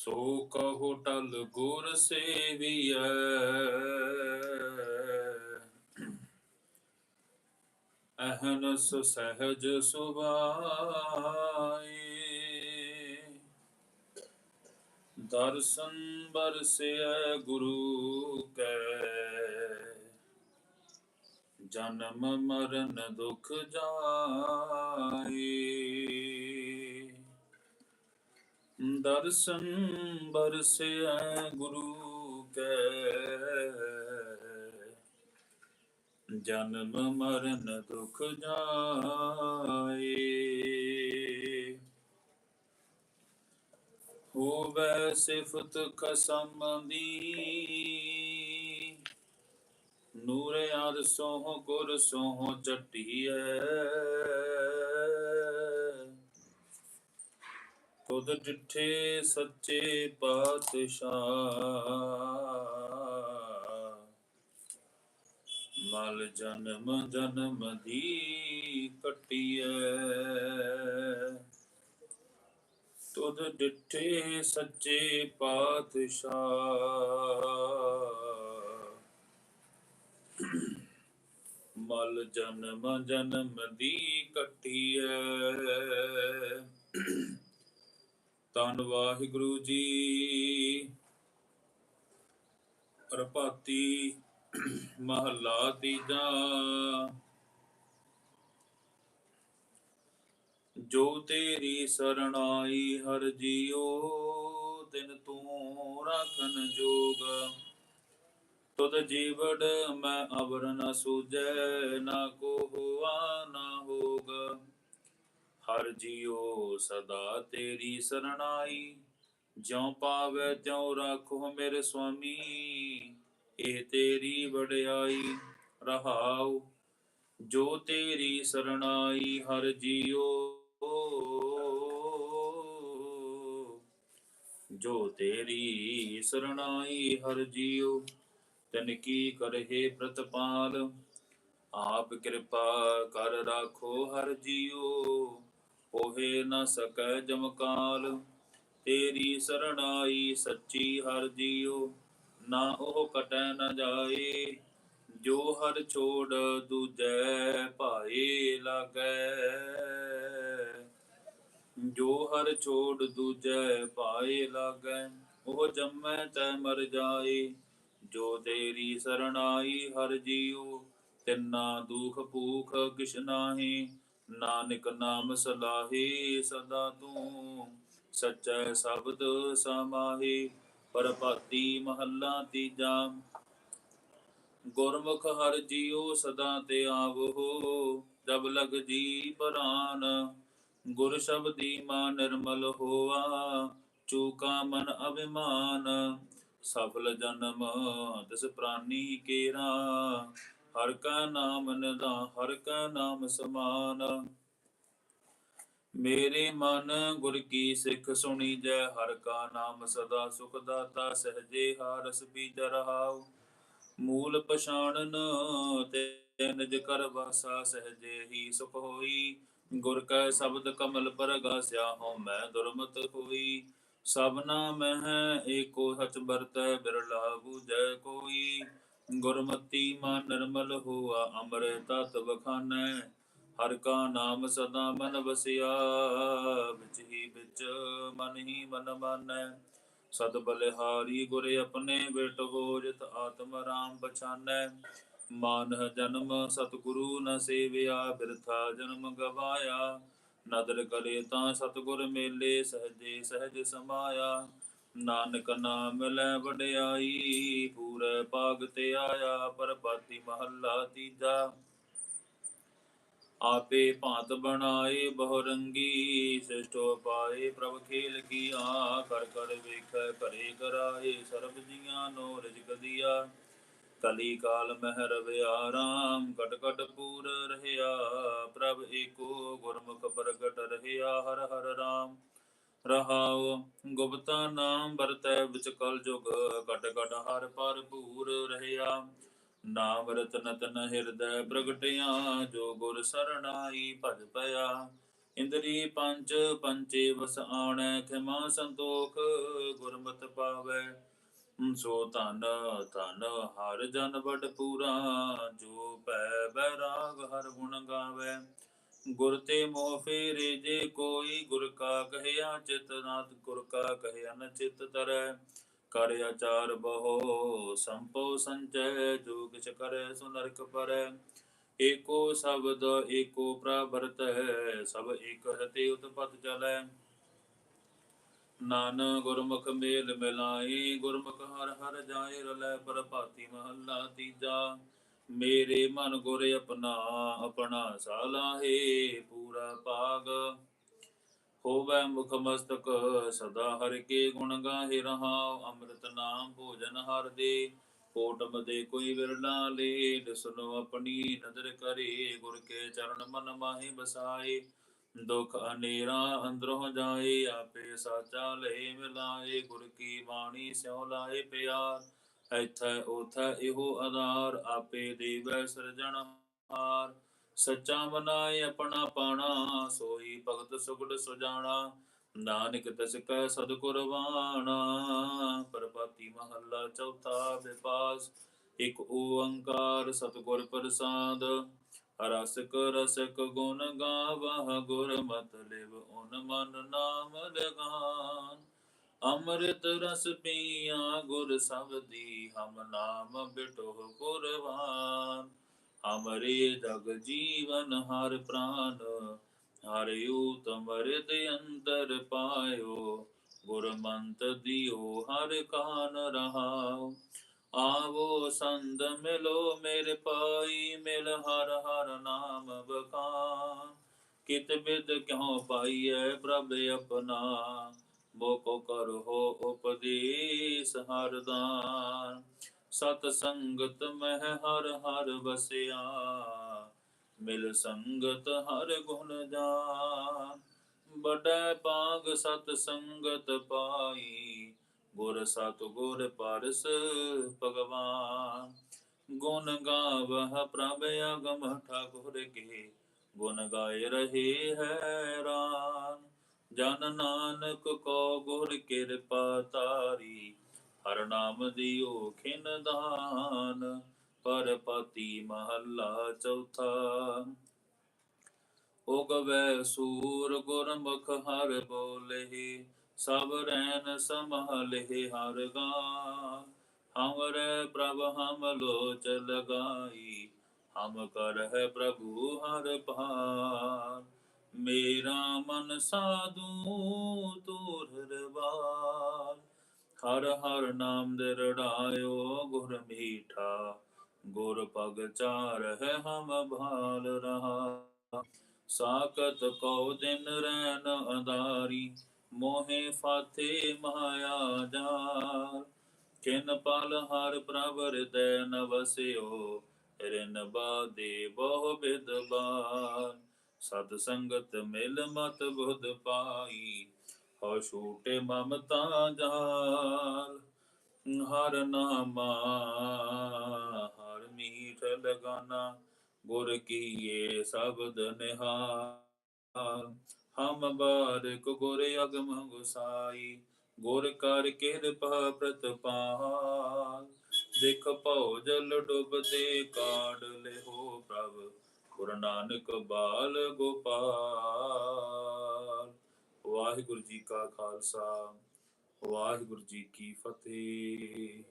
ਸੋ ਕਹੋ ਟਲ ਗੁਰ ਸੇਵੀਐ। ਅਹਨਸ ਸਹਜ ਸੁਭਾਏ। ਦਰਸ਼ਨ ਬਰਸਿਐ ਗੁਰੂ ਕੈ। ਜਨਮ ਮਰਨ ਦੁਖ ਜਾਏ। ਦਰਸ਼ਨ ਬਰਸਿਐ ਗੁਰੂ ਕੈ। ਜਨਮ ਮਰਨ ਦੁਖ ਜਾਏ। ਹੋਵੇ ਸਿਫਤ ਖਸਮ ਦੀ। ਨੂਰ ਅਰ ਸੋਹ ਗੁਰ ਸੋਹ ਚਟੀਐ ਤੁਧ ਡਿਠੇ ਸੱਚੇ ਪਾਤਸ਼ਾਹ। ਮਲ ਜਨਮ ਜਨਮ ਦੀ ਕਟਿਐ। ਤੁਧ ਡਿਠੇ ਸੱਚੇ ਪਾਤਸ਼ਾਹ। ਮਲ ਜਨਮ ਜਨਮ ਦੀ ਕਟਿਐ। ਧੰਨ ਵਾਹਿਗੁਰੂ ਜੀ। ਪ੍ਰਭਾਤੀ ਮਹਲਾ ਤੀਜਾ। ਜੋ ਤੇਰੀ ਸਰਣਾਈ ਹਰ ਜੀਓ ਤਿਨ ਤੂੰ ਰਾਖਨ ਜੋਗ। ਤੁਧ ਜੀਵੜ ਮੈਂ ਅਵਰ ਨ ਸੂਜੈ ਨਾ ਕੋ ਹੋਆ ਨਾ ਹੋਗ। ਹਰ ਜੀਓ ਸਦਾ ਤੇਰੀ ਸਰਣਾਈ। ਜਿਉ ਪਾਵੇ ਤਿਉ ਰਾਖੋ ਮੇਰੇ ਸੁਆਮੀ, ਇਹ ਤੇਰੀ ਵਡਿਆਈ। ਰਹਾਉ ਜੋ ਤੇਰੀ ਸਰਣਾਈ, ਹਰ ਜੀਓ। ਜੋ ਤੇਰੀ ਸਰਣਾਈ, ਹਰ ਜੀਓ। ਤਨ ਕੀ ਕਰਹਿ ਪ੍ਰਤਪਾਲ, ਆਪ ਕਿਰਪਾ ਕਰ ਰਾਖੋ ਹਰ ਜੀਓ। ਹੋਏ ਨ ਸਕੈ ਜਮਕਾਲ। ਤੇਰੀ ਸਰਣਾਈ ਸੱਚੀ ਹਰ ਜੀਓ ਨਾ ਉਹ ਕਟੈ ਨਾ ਜਾਏ। ਜੋ ਹਰ ਛੋੜ ਦੂਜੈ ਭਾਏ ਲਾਗੈ। ਜੋ ਹਰ ਛੋੜ ਦੂਜੈ ਭਾਏ ਲਾਗੈ, ਉਹ ਜੰਮੈ ਤੈ ਮਰ ਜਾਏ। ਜੋ ਤੇਰੀ ਸਰਣਾਈ ਹਰ ਜੀਉ, ਤਿੰਨਾ ਦੁਖ ਭੂਖ ਕਿਛ ਨਾਹੀ। ਨਾਨਕ ਨਾਮ ਸਲਾਹੀ ਸਦਾ ਤੂੰ, ਸੱਚੈ ਸ਼ਬਦ ਸਮਾਹੀ ਪਰਪਾਤੀ ਮਹੱਲਾ ਤੀਜਾ। ਗੁਰਮੁਖ ਹਰ ਜੀਉ ਸਦਾ ਤੇ ਆਵੋ, ਜਬ ਲਗ ਜੀ ਬਰਾਨ ਗੁਰ ਸ਼ਬਦੀ ਮਾ ਨਿਰਮਲ ਹੋਆ, ਚੂਕਾ ਮਨ ਅਭਿਮਾਨ। ਸਫਲ ਜਨਮ, ਤਿਸ ਪ੍ਰਾਨੀ ਕੇਰਾ। ਹਰ ਕਾ ਨਾਮ ਨਿਦਾ ਹਰ ਕਾ ਨਾਮ ਸਮਾਨ। ਮੇਰੇ ਮਨ ਗੁਰ ਕੀ ਸਿੱਖ ਸੁਣੀ ਜੈ ਹਰ ਕਾ ਨਾਮ ਸਦਾ ਸੁਖ ਦਾਤਾ, ਸਹਜੇ ਹਾਰਸ ਬੀਜ ਰਹਾਉ। ਮੂਲ ਪਛਾਣਨ ਤੇ ਨਿਜ ਕਰ ਵਾਸਾ, ਸਹਜੇ ਹੀ ਸੁਖ ਹੋਈ। ਗੁਰ ਕੈ ਸ਼ਬਦ ਕਮਲ ਪਰਗਾਸਿਆ ਹਉ ਮੈਂ ਦੁਰਮਤ ਹੋਈ। ਸਭਨਾ ਮਹਿ ਏਕੋ ਸਚ ਵਰਤੈ ਬਿਰਲਾ ਬੂਝੈ ਕੋਈ। ਗੁਰਮਤੀ ਮਨ ਨਿਰਮਲ ਹੋਆ, ਅੰਮ੍ਰਿਤ ਤਤ ਬਖਾਨੈ ਹਰ ਕਾ ਨਾਮ ਸਦਾ ਮਨ ਵਸਿਆ। ਵਿੱਚ ਹੀ ਵਿੱਚ ਮਨ ਹੀ ਮਨ ਮਾਨੈ। ਸਦ ਬਲਿਹਾਰੀ ਗੁਰ ਆਪਣੇ ਬਿਟ ਹੋ ਆਤਮ ਰਾਮ ਬਚਾਨੈ ਮਾਨਹ ਜਨਮ ਸਤਿਗੁਰੂ ਨ ਸੇਵਿਆ, ਬਿਰਥਾ ਜਨਮ ਗਵਾਇਆ। ਨਦਰ ਕਰੇ ਤਾਂ ਸਤਿਗੁਰ ਮੇਲੇ, ਸਹਜੇ ਸਹਜ ਸਮਾਇਆ। ਨਾਨਕ ਨਾਮ ਲੈ ਵਡਿਆਈ, ਪੂਰੇ ਭਾਗ ਤੇ ਆਇਆ ਪਰਪਾਤੀ ਮਹੱਲਾ ਤੀਜਾ। ਆਪੇ ਭਾਂਤ ਬਣਾਏ ਬਹੁ ਰੰਗੀ ਸਿਸ਼ਟੋ ਪਾਏ ਪ੍ਰਭ ਖੇਲ ਕੀ ਆ ਕਰ ਕਰ ਵੇਖੈ ਘਰੇ ਕਰਾਏ ਸਰਬ ਜੀਆਂ ਨੋ ਰਿਜਕ ਦਿਆ ਕਲੀ ਕਾਲ ਮਹਿ ਰਵਿਆ ਰਾਮ ਕਟ ਕਟ ਪੂਰ ਰਹਿਆ, ਪ੍ਰਭ ਏਕੋ ਗੁਰਮੁਖ ਪ੍ਰਗਟ ਰਹਿਆ, ਹਰ ਹਰ ਰਾਮ। ਰਹਾਉ ਗੁਪਤਾ ਨਾਮ ਵਰਤੈ ਵਿਚ ਕਲ ਜੁਗ ਕਟ ਕਟ ਹਰ ਪਰ ਭੂਰ ਰਹਿਆ। ਨਾਮ ਰਤਨ ਤਨ ਹਿਰਦੈ ਪ੍ਰਗਟਿਆ, ਜੋ ਗੁਰ ਸਰਣਾਈ ਭਜ ਪਿਆ। ਇੰਦਰੀ ਪੰਜ, ਪੰਚੇ ਵਸ ਆਣੈ, ਖਿਮਾ ਸੰਤੋਖ, ਗੁਰਮਤਿ ਪਾਵੈ। ਸੋ ਧਨ ਧਨ ਹਰ ਜਨ ਵਡ ਪੂਰਾ, ਜੋ ਪੈ ਬੈਰਾਗ ਹਰ ਗੁਣ ਗਾਵੇ। ਗੁਰ ਤੇ ਮੋਹ ਫੇਰੇ, ਜੇ ਕੋਈ ਗੁਰ ਕਾ ਕਹਿਆ ਚਿਤ, ਨਾਥ ਗੁਰ ਕਾ ਕਹਿਆ ਨ ਚਿਤ ਤਰੈ। ਕਰ ਆਚਾਰ ਬਹੁ, ਸੰਪੋ ਸੰਚੈ, ਜੋ ਕਿਛ ਕਰੈ ਸੋ ਨਰਕ ਪਰੈ। ਏਕੋ ਸ਼ਬਦ, ਏਕੋ ਪ੍ਰਭਰਤ ਸਭ ਏਕ ਹਤੇ ਉਤਪਤ ਚਲੈ ਨਾਨਕ ਗੁਰਮੁਖ ਮੇਲ ਮਿਲਾਈ, ਗੁਰਮੁਖ ਹਰ ਹਰ ਜਾਏ ਰਲੈ, ਪਰ ਭਾਤੀ ਮਹੱਲਾ ਤੀਜਾ। ਮੇਰੇ ਮਨ ਗੁਰ ਆਪਣਾ ਆਪਣਾ ਸਾਲਾਹੇ ਪੂਰਾ ਭਾਗ। ਹੋਵੈ ਮੁਖ ਮਸਤਕ ਸਦਾ ਹਰ ਕੇ ਗੁਣ ਗਾਹੇ ਰਹਾਉ, ਅੰਮ੍ਰਿਤ ਨਾਮ ਭੋਜਨ ਹਰ ਦੇ। ਕੋਟ ਮਦੇ ਕੋਈ ਵਿਰਲਾ ਲੇ ਸੁਨੋ ਆਪਣੀ ਨਦਰ ਕਰੇ, ਗੁਰ ਕੇ ਚਰਨ ਮਨ ਮਾਹੀ ਬਸਾਏ ਦੁਖ ਅਨੇਰਾ ਅੰਦਰੋਂ ਜਾਏ, ਆਪੇ ਸਾਚਾ ਲੈ ਮਿਲਾਏ, ਗੁਰ ਕੀ ਬਾਣੀ ਸਿਉ ਲਾਏ ਪਿਆਰ। ਐਥੈ ਉਥੈ ਇਹੋ ਆਧਾਰ ਆਪੇ ਦੇਵੈ ਸਿਰਜਣਹਾਰ ਸੱਚਾ ਮਨਾਏ ਆਪਣਾ ਪਾਣਾ, ਸੋਈ ਭਗਤ ਸੁਗੜ ਸੁਜਾਣਾ। ਨਾਨਕ ਤਿਸ ਕੈ ਸਦ ਕੁਰਬਾਨਾ ਪਰਪਾਤੀ ਮਹੱਲਾ ਚੌਥਾ ਵਿਪਾਸ ਇਕ ਓੰਕਾਰ ਸਤਿਗੁਰ ਪ੍ਰਸਾਦ, ਰਸਕ ਰਸਕ ਗੁਣ ਗਾਵਹ ਗੁਰ ਮਤਿ ਓਨ ਮਨ ਨਾਮ ਲਗਾਨ ਅੰਮ੍ਰਿਤ ਰਸ ਪੀਆ, ਗੁਰ ਸਬਦੀ ਹਮ ਨਾਮ ਬਿਟੋ ਕੁਰਬਾਨ ਹਮਰੇ ਜਗ ਜੀਵਨ ਹਰ ਪ੍ਰਾਨ, ਹਰਿ ਊਤਮ ਰਿਦ ਅੰਤਰ ਪਾਇਓ। ਗੁਰਮੰਤ ਦਿਓ ਹਰ ਕਾਨ ਰਹਾਉ ਆਵੋ ਸੰਦ ਮਿਲੋ ਮੇਰੇ ਪਾਈ, ਮਿਲ ਹਰ ਹਰ ਨਾਮ ਬਖਾਨ ਕਿਤ ਬਿਦ ਕਿਉ ਪਾਈਐ ਪ੍ਰਭ ਆਪਣਾ? ਮੋਕੋ ਕਰੋ ਉਪਦੇਸ਼ ਹਰ ਦਾਨ। ਸਤ ਸੰਗਤ ਮਹਿ ਹਰ ਹਰ ਵਸਿਆ, ਮਿਲ ਸੰਗਤ ਹਰ ਗੁਣ ਜਾਨ। ਬੜੈ ਪਾਗ ਸਤ ਸੰਗਤ ਪਾਈ, ਗੁਰ ਸਤ ਗੁਰ ਪਰਸ ਭਗਵਾਨ। ਗੁਣ ਗਾਵਹ ਪ੍ਰਭ ਅਗਮ ਠਾਕੁਰ ਕੇ, ਗੁਣ ਗਾਏ ਰਹੇ ਹੈਰਾਨ ਜਨ ਨਾਨਕ ਕੋ ਗੁਰ ਕਿਰਪਾ ਤਾਰੀ ਹਰ ਨਾਮ ਦਿਓ ਖਿਨ ਦਾਨ ਪਰਪਤੀ ਮਹੱਲਾ ਚੌਥਾ। ਉਗਵੈ ਸੂਰ ਗੁਰਮੁਖ ਹਰ ਬੋਲੇ, ਸਭ ਰੈਨ ਸੰਭਾਲੇ ਹਰ ਗਾ। ਹਮਰੇ ਪ੍ਰਭ ਹਮ ਲੋਚ ਲਗਾਈ, ਹਮ ਕਰ ਹੈ ਪ੍ਰਭੂ ਹਰ ਭਾਰ। ਮੇਰਾ ਮਨ ਸਾਧੂ ਤੂਰ ਰਵਾਰ ਹਰ ਹਰ ਨਾਮ ਦੇ ਰੜਾਇਓ ਗੁਰ ਮੀਠਾ। ਗੁਰ ਪਗ ਚਾਰ ਹੈ ਹਮ ਭਾਲ ਰਹਾ। ਸਾਕਤ ਕੋ ਦਿਨ ਰੈਨ ਅਧਾਰੀ, ਮੋਹਿ ਫਾਤੇ ਮਾਇਆ ਜਾਰ ਕਿਨ ਪਲ ਹਰ ਪ੍ਰਭ ਹਿਰਦੈ ਨ ਵਸਿਓ ਰਿਨ ਬਾਦੇ ਬਹੁ ਬਿਦ ਬਾਰ ਸਤ ਸੰਗਤ ਮਿਲ ਮਤ ਬੁਧ ਪਾਈ ਹੋ ਛੂਟੇ ਮਮਤਾ ਜਾਲ, ਹਰ ਨਾਮਾ, ਹਰ ਮੀਠ ਲਗਾਨਾ, ਗੁਰ ਕੀਏ ਸ਼ਬਦ ਨਿਹਾਲ। ਹਮ ਬਾਰਕ ਗੁਰ ਅਗਮ ਗੁਸਾਈ ਗੁਰ ਕਰ ਕਿਰਪਾ ਪ੍ਰਤਪਾਲ ਦੇਖ ਭਉ ਜਲ ਡੁੱਬਦੇ ਕਾੜ ਲਿਹੋ ਪ੍ਰਭ ਗੁਰੂ ਨਾਨਕ ਬਾਲ ਗੋਪਾਲ। ਵਾਹਿਗੁਰੂ ਜੀ ਕਾ ਖਾਲਸਾ, ਵਾਹਿਗੁਰੂ ਜੀ ਕੀ ਫਤਿਹ।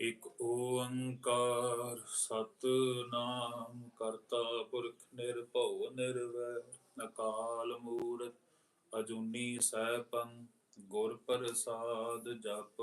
ਇਕ ਓੰਕਾਰ ਸਤਨਾਮ ਕਰਤਾ ਪੁਰਖ ਨਿਰਭਉ ਨਿਰਵੈਰ ਅਕਾਲ ਮੂਰਤ ਅਜੂਨੀ ਸੈਭੰ, ਗੁਰ ਪ੍ਰਸਾਦ ਜਪ।